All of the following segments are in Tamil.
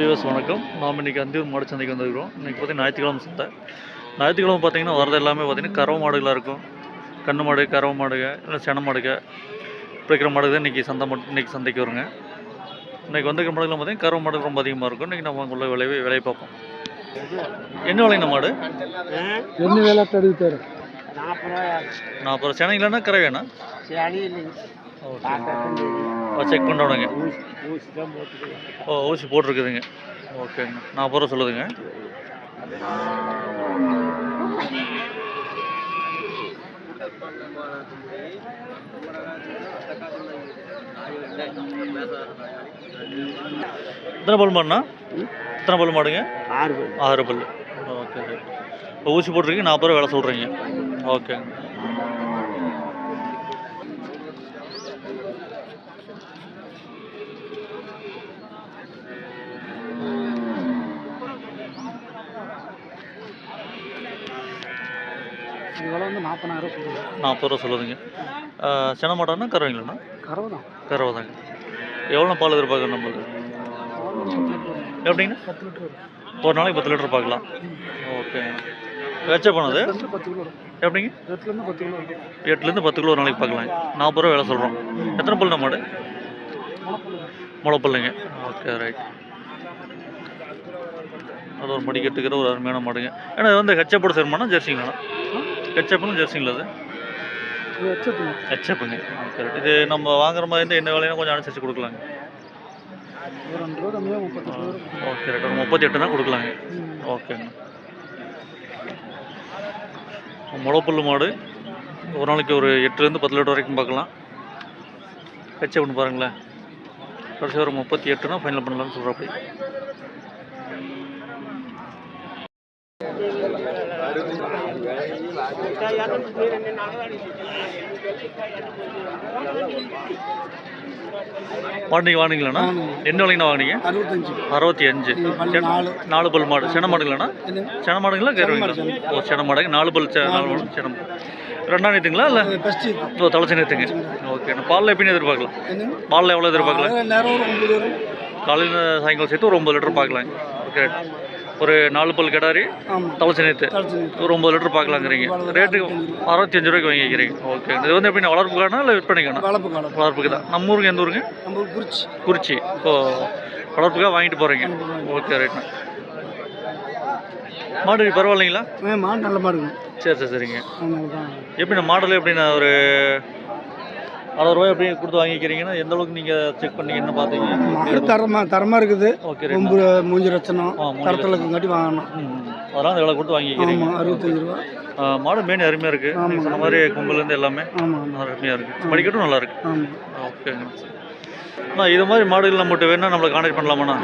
வியூவர்ஸ் வணக்கம். நாம் இன்றைக்கி அந்தியூர் மாடு சந்தைக்கு வந்திருக்கிறோம். இன்றைக்கி பார்த்தீங்கன்னா ஞாயிற்றுக்கிழமை சந்தை. ஞாயிற்றுக்கிழமை பார்த்தீங்கன்னா வரது எல்லாமே பார்த்தீங்கன்னா கறவை மாடுகளாக இருக்கும். கண்ணு மாடு கறவை மாடுக இல்லை சென மாடுக இப்படி இருக்கிற மாடு தான் இன்றைக்கி சந்தை மட்டும் இன்றைக்கி சந்தைக்கு வருங்க. இன்றைக்கி வந்திருக்கிற மாடுகள் பார்த்தீங்கன்னா கறவை மாடு ரொம்ப அதிகமாக இருக்கும். இன்றைக்கி நம்ம உள்ள விளைவி விலையை பார்ப்போம். என்ன விலைங்க மாடு? எண்ணு வேலை தடுத்தாரு நான் அப்புறம் சென்னை இல்லைன்னா கறவை வேணா ஓகே செக் பண்ணுறோனுங்க ஓ ஊசி போட்டிருக்குதுங்க. ஓகேங்க. நாற்பது ரூபா சொல்லுதுங்க. எத்தனை பல் மாடுண்ணா? எத்தனை பல் மாடுங்க? ஆறு ஆறு பல். ஓகே இப்போ ஊசி போட்டிருக்கீங்க நாற்பது ரூபா வேலை சொல்கிறீங்க ஓகேங்க. வந்து நாற்பதாயிரம் சொல்லுங்கள் நாற்பது ரூபா சொல்லுதுங்க சென மாட்டானா கறவைங்களாண்ணா கறவை தான் கறவை தாங்க எவ்வளோ பால் எதிர்பார்க்குறோம் நம்மளுக்கு? எப்படிங்க? பத்து லிட்டர் ஒரு நாளைக்கு பத்து லிட்டர் பார்க்கலாம். ஓகே. வெச்ச வரும் எப்படிங்க? எட்டுலேருந்து பத்து கிலோ எட்டுலேருந்து பத்து கிலோ ஒரு நாளைக்கு பார்க்கலாம். நாற்பது ரூபா வேலை சொல்கிறோம் எத்தனை பல் மாடு? முளைப்பல்லுங்க. ஓகே ரைட் அது ஒரு மடிக்கட்டுக்கிற ஒரு அருமையான மாடுங்க. ஏன்னா இது வந்து ஹெச்சப்போடு சேர்மானா ஜெர்சிங்களாண்ணா ஹெச்சப்புன்னு ஜெர்சிங்களா அது? இது ஓகே இது நம்ம வாங்குற மாதிரி இருந்தால் என்ன விலையினா கொஞ்சம் அனுசரித்து கொடுக்கலாங்க. ரெண்டு ஓகே ரைட் ஒரு முப்பத்தி எட்டு தான் கொடுக்கலாங்க. ஓகேங்க. முளைப்புல்லு மாடு ஒரு நாளைக்கு ஒரு எட்டுலேருந்து பத்து லிட்டர் வரைக்கும் பார்க்கலாம். ஹெச்எப்னு பாருங்களேன். கடைசி ஒரு முப்பத்தி எட்டுனா ஃபைனல் பண்ணலாம்னு சொல்கிறப்படி வாங்கினீங்க வாங்கினீங்களாண்ணா? என்ன விலைங்கண்ணா வாங்கினீங்க? அறுபத்தஞ்சு. அறுபத்தி அஞ்சு நாலு. பல் மாடு. சென மாடுங்களாண்ணா? சென மாடுங்களா? கருவீங்களா ஓ சென மாடுங்க. நாலு பல் நாலு மாடு சென ரெண்டாம் நேற்றுங்களா இல்லை? ஓ தலைச்சி நேற்றுங்க ஓகே பாலில் எப்படின்னு எதிர்பார்க்கலாம்? பாலில் எவ்வளோ எதிர்பார்க்கலாம்? காலையில் சாயங்காலம் சேர்த்து ஒரு ஒம்பது லிட்டர் பார்க்கலாம். ஓகே ஒரு நாலு பல் கிடாரி ஆமாம் தலைச்சி நேற்று தலைச்சு ஒரு ஒம்பது லிட்டர் பார்க்கலாங்கிறீங்க. ரேட்டு அறுபத்தஞ்சு ரூபாய்க்கு வாங்கிக்கிறீங்க. ஓகே. இது வந்து எப்படி வளர்ப்புக்கானா இல்லை விற்பனைக்கானா வளர்ப்புக்கு தான். நம்ம ஊருக்கு எந்த ஊருங்க? குறிச்சி. குறிச்சி. இப்போ வளர்ப்புக்காக வாங்கிட்டு போகிறீங்க ஓகே ரைட்ண்ணா மாடு பரவாயில்லைங்களா? மாடு நல்ல மாடுங்க. சரி சரி சரிங்க. எப்படிண்ணா மாடல் எப்படிண்ணா ஒரு அறுபது ரூபாய் எப்படி கொடுத்து வாங்கிக்கிறீங்கன்னா எந்த அளவுக்கு நீங்கள் செக் பண்ணீங்கன்னு பார்த்தீங்க தரமாக தரமாக இருக்குது. ஓகே ரொம்ப மூஞ்சி ரச்சனம். தரத்தில் இருக்கங்காட்டி வாங்கணும். அதெல்லாம் விலை கொடுத்து வாங்கிக்கிறீங்க. அறுபத்தஞ்சு ரூபா. மாடு மேன் அருமையாக இருக்குது சொன்ன மாதிரி கொம்புலேருந்து எல்லாமே ஆமாம் அருமையாக இருக்குது படிக்கட்டும் நல்லா இருக்கு. ஆமாம் ஓகேங்க அண்ணா இது மாதிரி மாடுகள் நம்மகிட்ட வேணா நம்மளை கான்டாக்ட் பண்ணலாமாண்ணா?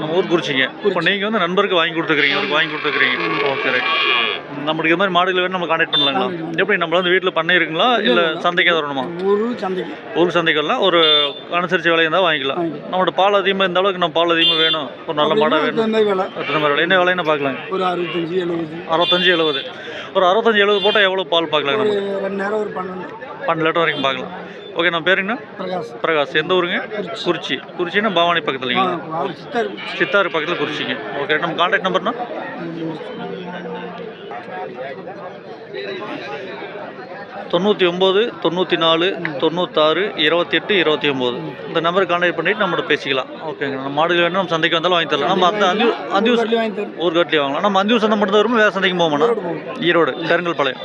நம்ம ஊர் குறிச்சிங்க. இப்போ நீங்கள் வந்து நண்பருக்கு வாங்கி கொடுத்துருக்கீங்க அவருக்கு வாங்கி கொடுத்துருக்கீங்க. ஓகே ரைட் நம்மளுக்கு இது மாதிரி மாடுகள் வேணும் நம்ம கான்டாக்ட் பண்ணலாங்களா? எப்படி நம்மள வந்து வீட்டில் பண்ணை இருக்குங்களா? இல்லை சந்தைக்கே வரணுமா? ஊரு சந்தைக்கு. ஊர் சந்தைக்கெல்லாம் ஒரு அனுசரித்து விலை இருந்தால் வாங்கிக்கலாம். நம்மளோட பால் அதிகமாக இந்த அளவுக்கு நம்ம பால் அதிகமாக வேணும். ஒரு நல்ல மாடாக வேணும். விலை? என்ன விலைன்னு பார்க்கலாம். ஒரு அறுபத்தஞ்சு எழுபது. அறுபத்தஞ்சு எழுபது. ஒரு அறுபத்தஞ்சு எழுபது போட்டால் எவ்வளோ பால் பார்க்கலாம் ஒரு நம்ம ஒரு பன்னெண்டு லிட்டர் வரைக்கும் பார்க்கலாம். ஓகே நான் பேருங்கண்ணா பிரகாஷ். பிரகாஷ். எந்த ஊருங்க? குறிச்சி குறிச்சின்னா பவானி சித்தர் சித்தாறு பக்கத்தில் குறிச்சிங்க. ஓகே நம்ம கான்டாக்ட் நம்பர்னா தொண்ணூற்றி ஒம்பது தொண்ணூற்றி நாலு தொண்ணூத்தாறு இருபத்தெட்டு இருபத்தி ஒம்பது இந்த நம்பர் கான்டாக்ட் பண்ணிட்டு நம்மளோட பேசிக்கலாம். ஓகேங்க நம்ம மாடுகள் வேணும் நம்ம சந்தைக்கு வந்தாலும் வாங்கி தரலாம். நம்ம அந்த வாங்கி தரும் ஊர் கட்டிலே வாங்கலாம். நம்ம அந்தியூர் சந்தை மட்டும் தான் வரும்? வேறு சந்தைக்கு போக மாட்டோம் ஈரோடு கருங்கல் பாளையம்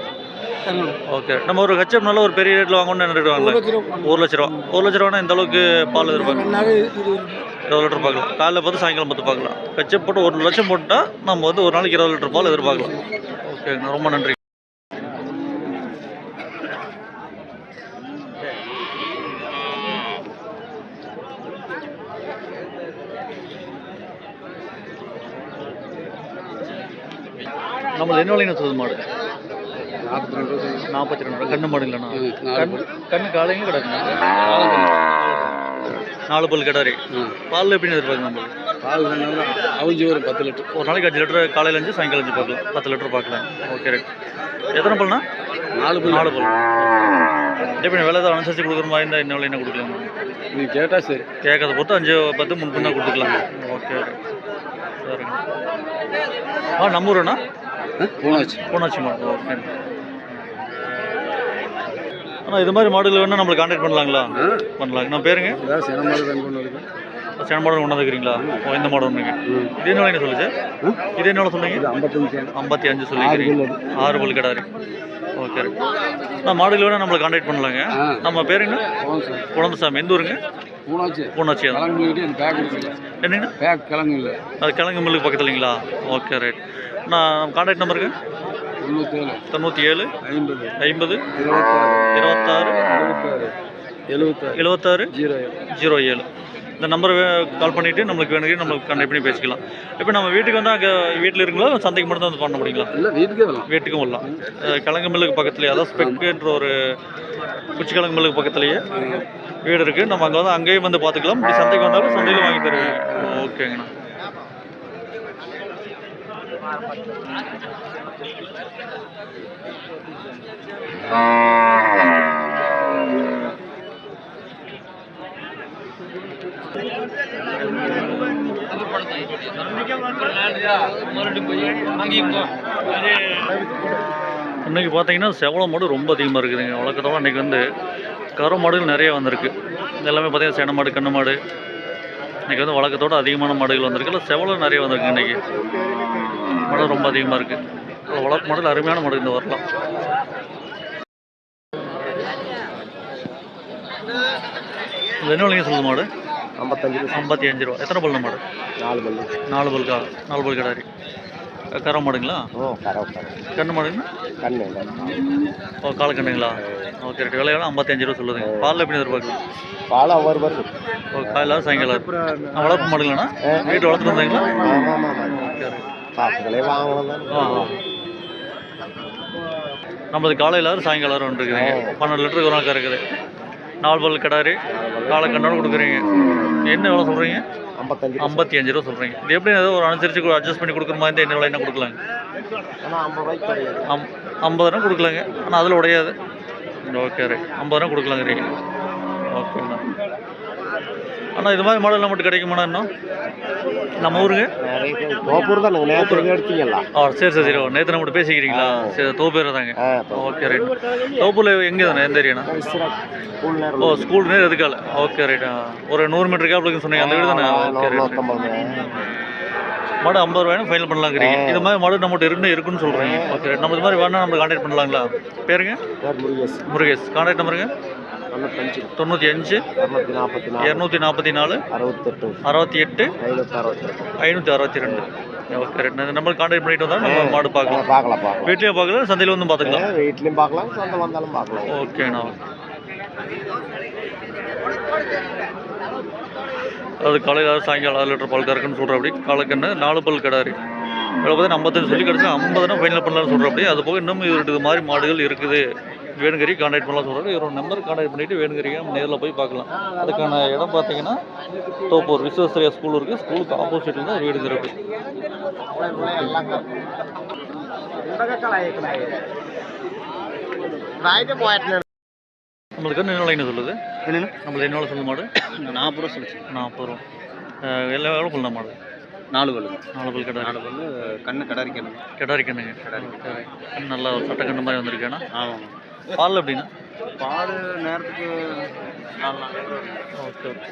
ஓகே. நம்ம ஒரு ஹெச்எப் நல்ல ஒரு பெரிய ரேட்டில் வாங்கணும்னு ரூபா. ஒரு லட்ச ரூபா. ஒரு லட்ச ரூபானா இந்த அளவுக்கு பால் எதிர்பார்க்கலாம் இருபது லிட்டர் பார்க்கலாம். காலைல பார்த்து சாயங்காலம் பார்த்து பார்க்கலாம். கச்சப் போட்டு ஒரு லட்சம் போட்டால் நம்ம வந்து ஒரு நாளைக்கு இருபது லிட்டர் பால் எதிர்பார்க்கலாம். ஓகேங்க ரொம்ப நன்றி. நம்மளது என்ன விலைங்க சொல்லுது மாடு? நாற்பத்தி ரெண்டு ரூபா நாற்பத்தி ரெண்டு ரூபா கண்ணு மாடுங்களாண்ணா கண்ணு கண்ணு காலைங்க கிடக்குங்க நாலு பல் கிடாரி பால் எப்படின்னு எதிர்பார்க்க நம்மளுக்கு? பால் அவிஞ்சு வரும் பத்து லிட்டர். ஒரு நாளைக்கு அஞ்சு லிட்டர் காலையில் அஞ்சு சாயங்காலம் அஞ்சு பார்க்கலாம். பத்து லிட்டர் பார்க்கலாம். Okay right. எத்தனை பல்னா நாலு நாலு பல் எப்படி விலை ஏதாவது அனுசரித்து கொடுக்குற மாதிரி இருந்தால் என்ன விலை என்ன கொடுக்கலாம்? நீ கேட்டா சரி. கேட்கறத பொறுத்து அஞ்சு பத்து முன் பின்னா கொடுத்துக்கலாம். ஓகே சரிங்க ஆ நம்ம ஊருண்ணா? போனாச்சு. பூனாச்சி மாடு. ஓகே. அண்ணா இது மாதிரி மாடுகள் வேணால் நம்மளை கான்டாக்ட் பண்ணலாங்களா? பண்ணலாம். நான் பேருங்க? சேன மாடல் கொண்டு வந்துக்கிறீங்களா ஓ இந்த மாடல் ஒன்றுங்க இது என்ன விலைங்க சொல்லுச்சு? இது என்ன விலை சொன்னீங்க? ஐம்பத்தஞ்சு ஐம்பத்தி அஞ்சு சொல்லிக்கிறீங்க. ஆறு பல் கிடாரி ஓகே. நான் மாடுகள் வேணால் நம்மளை கான்டாக்ட் பண்ணலாங்க. நம்ம பேருங்க சார். குழந்தைசாமி எந்த ஊருங்க? போனாச்சு பூனாச்சி தான் கிழங்கு பேக் இல்லை அது கிழங்கு மில்லுக்கு பக்கத்துலங்களா? Okay right. நான் கான்டாக்ட் நம்பருங்க தொண்ணூத்தேழு தொண்ணூற்றி ஏழு ஐம்பது. ஐம்பது. இருபத்தாறு. எழுபத்தாறு. எழுபத்தாறு. ஜீரோ ஜீரோ ஏழு. இந்த நம்பரை கால் பண்ணிவிட்டு நம்மளுக்கு வேணுங்க நம்மளுக்கு கண்டக்ட் பண்ணி பேசிக்கலாம். இப்போ நம்ம வீட்டுக்கு வந்து அங்கே வீட்டில் இருக்குங்களா சந்தைக்கு மட்டும் தான் வந்து பண்ண முடியுங்களா? இல்லை வீட்டுக்கே வரலாம். வீட்டுக்கும் வரலாம். அஹ் கிழங்கு மில்லுக்கு பக்கத்துலேயே அதாவது ஸ்பெக்குன்ற ஒரு குச்சிக்கிழங்கு மில்லுக்கு பக்கத்துலேயே வீடு இருக்குது நம்ம அங்கே வந்து அங்கேயும் வந்து பார்த்துக்கலாம். இப்படி சந்தைக்கு வந்தாலும் சந்தையில் வாங்கி தருவீங்க. ஓகேங்கண்ணா. இன்னைக்கு பார்த்தீங்கன்னா செவள மாடு ரொம்ப அதிகமாக இருக்குதுங்க. வழக்கத்தோட இன்றைக்கி வந்து கரு மாடுகள் நிறைய வந்திருக்கு. எல்லாமே பார்த்தீங்கன்னா சேன மாடு கண்ணு மாடு. இன்றைக்கி வந்து வழக்கத்தோட அதிகமான மாடுகள் வந்திருக்கு. இல்லை செவளம் நிறைய வந்திருக்கு இன்றைக்கி மாடு ரொம்ப அதிகமாக இருக்குது வளர்ப்பு மாடல் அருமையான மாடு இந்த வரலாம். என்ன விலைங்க சொல்லுது மாடு? ஐம்பத்தஞ்சு ஐம்பத்தி அஞ்சு ரூபா. எத்தனை பல்லு மாடு? நாலு பல்லு. நாலு பல் கா நாலு பல் கிடாரி. கரை மாடுங்களா? ஓ கரெக்ட் கண்ணு மாடுங்க கண்ணு ஓ காலக்கண்ணுங்களா ஓகே ரைட் விலையெல்லாம் ஐம்பத்தஞ்சு ரூபா சொல்லுதுங்க. பாலில் எப்படி எதிர்பார்க்கலாம் பாலம் ஒரு வருது ஓ காலையில் சாயங்காலம் வளர்ப்பு மாடுங்களாண்ணா? வீட்டு வளர்த்துட்டு வந்தீங்களா? ஓகே ரைட் காசுகளே ஆ. நம்மளது காலையில் சாயங்காலம் ஒன்று இருக்குதுங்க பன்னெண்டு லிட்டருக்கு ஒரு நாள் கறக்குது. நாலு பல் கிடாரி காலக்கண்ணோட கொடுக்குறீங்க. என்ன எவ்வளோ சொல்கிறீங்க ஐம்பத்தஞ்சு. ஐம்பத்தி அஞ்சு ரூபா சொல்கிறீங்க இது எப்படி ஏதோ ஒரு அனுசரித்து அட்ஜஸ்ட் பண்ணி கொடுக்குற மாதிரி என்ன விலை என்ன கொடுக்கலாங்க? அம் ஐம்பது ரூபா கொடுக்கலாங்க. ஆனால் அதில் உடையாது. Okay right. ஐம்பது ரூபா கொடுக்கலாங்கிறீங்க ஓகேண்ணா அண்ணா இது மாதிரி மாடல் மட்டும் கிடைக்குமாண்ணா இன்னும்? நம்ம ஊருங்க தோப்பூர் தான் எடுத்தீங்களா ஆ சரி சரி சரி. நேற்று நம்ம மட்டும் பேசிக்கிறீங்களா? சரி தோப்பேர் தாங்க. ஓகே ரைட் தோப்பூரில் எங்கே தானே எந்த ஏரியாண்ணா? ஓ ஸ்கூல் நேர் எதுக்கால? ஓகே ரைட் ஒரு நூறு மீட்டர் கேப்லுக்கு சொன்னீங்க. அந்த வீடு தானே? ஓகே ரைட் மாடு ஐம்பது ரூபாய்னு ஃபைனல் பண்ணலாங்கிறீங்க இது மாதிரி மாடு நம்மகிட்ட இருந்து இருக்குன்னு சொல்கிறீங்க ஓகே ரைட் நம்ம இது மாதிரி வேணா நம்ம கான்டாக்ட் பண்ணலாங்களா? பேருங்க? பேர் முருகேஷ். முருகேஷ். கான்டாக்ட் நம்பருங்க தொண்ணூத்தஞ்சு தொண்ணூற்றி அஞ்சு இரநூத்தி நாற்பத்தி நாலு. இரநூத்தி நாற்பத்தி நாலு அறுபத்தெட்டு. அறுபத்தி எட்டு ஐநூற்றி அறுபத்தெட்டு ஐநூற்றி அறுபத்தி ரெண்டு ஓகே ரைட் நம்பர் கான்டாக்ட் பண்ணிட்டு வந்தால் நம்ம மாடு பார்க்கலாம். பார்க்கலாம் பார்க்கலாம். பார்க்கலாம் சந்தையில் வந்து பார்த்துக்கலாம். வீட்லையும் பார்க்கலாம் சொந்த வந்தாலும் பார்க்கலாம். ஓகேண்ணா. அது காலையில் சாயங்காலம் ஆறு லிட்டர் பால் கறக்குன்னு சொல்கிற அப்படி காலக்கண்ணு நாலு பல் கிடாரி. இதில் பார்த்தீங்கன்னா ஐம்பத்தஞ்சு சொல்லி கிடச்சா ஐம்பதுனா ஃபைனல் பண்ணலாம்னு சொல்கிற அப்படி அது போக இன்னும் இது மாதிரி மாடுகள் இருக்குது. வேணுங்கறி கான்டாக்ட் பண்ணலாம் சொல்கிறாரு இவரோட நம்பர் கான்டாக்ட் பண்ணிவிட்டு வேணுங்கறிங்க நம்ம நேரில் போய் பார்க்கலாம். அதுக்கான இடம் பார்த்தீங்கன்னா தோப்பூர் விஸ்வஸ்திரியா ஸ்கூல் இருக்குது ஸ்கூலுக்கு ஆப்போசிட்டில் தான் வீடுங்கிற அப்படி நம்மளுக்கு என்ன நிலைன்னு சொல்லுது? என்னென்ன? நம்மளுக்கு என்ன சொல்லு மாடு? நாற்பது ரூபா சொல்லிச்சு. நாற்பது ரூபா. எல்லாம் எவ்வளோ பண்ணலாம் மாடு? நாலு பல்லு. நாலு பல் கிடாரி. நாலு பல்லு கண்ணு கடாரி கண்ணு. கிடாரி கண்ணுங்க. கிடாரி கண்ணு நல்லா சட்டை கண்ணு மாதிரி வந்திருக்கேண்ணா ஆமாம். பால் எப்படின்னா? பால் நேரத்துக்கு ஓகே ஓகே.